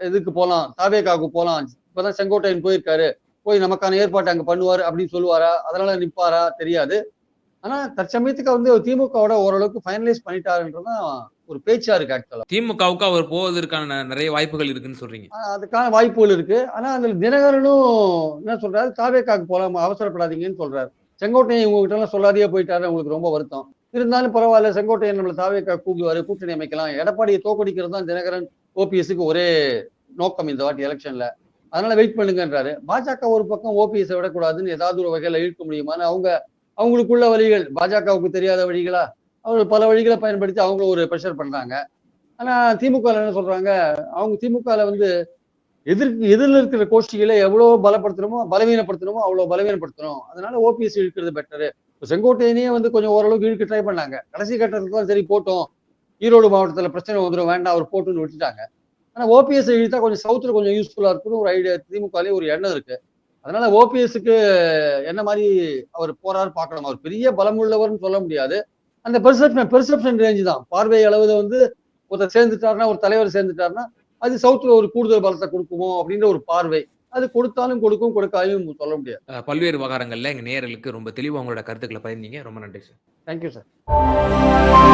இதுக்கு போலாம் தாவேகாவுக்கு போலாம். இப்பதான் செங்கோட்டையன் போயிருக்காரு. போய் நமக்கான ஏற்பாடு அங்க பண்ணுவாரு அப்படின்னு சொல்லுவாரா? அதனால நிப்பாரா? தெரியாது. ஆனா தற்சமயத்துக்கு வந்து திமுகவோட ஓரளவுக்கு ஃபைனலைஸ் பண்ணிட்டாருன்றதுதான் ஒரு பேச்சா இருக்கு ஆக்சுவலா திமுகவுக்கு அவர் போவதற்கான நிறைய வாய்ப்புகள் இருக்குன்னு சொல்றீங்க. அதுக்கான வாய்ப்புகள் இருக்கு. ஆனா அந்த தினகரனும் என்ன சொல்றாரு? தாவேக்காக்கு போலாம் அவசரப்படாதீங்கன்னு சொல்றாரு. செங்கோட்டையன் உங்ககிட்ட எல்லாம் சொல்லாதையே போயிட்டாரு உங்களுக்கு ரொம்ப வருத்தம். இருந்தாலும் பரவாயில்ல செங்கோட்டையன் நம்மளை தாவேக்கா கூப்பிடுவாரு கூட்டணி அமைக்கலாம். எடப்பாடியை தோக்கடிக்கிறது தான் தினகரன் ஓபிஎஸ்க்கு ஒரே நோக்கம் இந்த வாட்டி எலெக்ஷன்ல அதனால வெயிட் பண்ணுங்கன்றாரு. பாஜக ஒரு பக்கம் ஓபிஎஸ் விடக்கூடாதுன்னு ஏதாவது ஒரு வகையில இழுக்க முடியுமான்னு அவங்க அவங்களுக்குள்ள வழிகள். பாஜகவுக்கு தெரியாத வழிகளா? அவங்க பல வழிகளை பயன்படுத்தி அவங்களும் ஒரு ப்ரெஷர் பண்றாங்க. ஆனா திமுக என்ன சொல்றாங்க? அவங்க திமுகல வந்து எதிர்க்கு எதிரில் இருக்கிற கோஷ்டிகளை எவ்வளோ பலப்படுத்தணுமோ பலவீனப்படுத்தணுமோ அவ்வளோ பலவீனப்படுத்தணும் அதனால ஓபிஎஸ் இழுக்கிறது பெட்டரு இப்போ செங்கோட்டையனே வந்து கொஞ்சம் ஓரளவுக்கு இழுக்க ட்ரை பண்ணாங்க. கடைசி கட்டத்துக்குலாம் தான் சரி போட்டோம். ஈரோடு மாவட்டத்தில் பிரச்சனை வந்துடும் வேண்டாம் அவர் போட்டுன்னு விட்டுட்டாங்க. ஆனால் ஓபிஎஸ் இழுத்தா கொஞ்சம் சவுத்தில் கொஞ்சம் யூஸ்ஃபுல்லாக இருக்குன்னு ஒரு ஐடியா திமுகலே ஒரு எண்ணம் இருக்கு. அதனால ஓபிஎஸ்க்கு என்ன மாதிரி அவர் போறாரு பார்க்கணும் அவர் பெரிய பலமுள்ளவர்னு சொல்ல முடியாது. அந்த பெர்செப்ஷன் பெர்செப்ஷன் ரேஞ்சு தான். பார்வை அளவுல வந்து ஒருத்தர் சேர்ந்துட்டாருன்னா ஒரு தலைவர் சேர்ந்துட்டாருன்னா அது சவுத்துல ஒரு கூடுதல் பலத்தை கொடுக்குமோ அப்படின்ற ஒரு பார்வை. அது கொடுத்தாலும் கொடுக்கும் கொடுக்காயும் சொல்ல முடியாது. பல்வேறு விவகாரங்கள்ல எங்க நேயர்களுக்கு ரொம்ப தெளிவா உங்களோட கருத்துக்களை பதிந்தீங்க ரொம்ப நன்றி சார் தேங்க்யூ சார்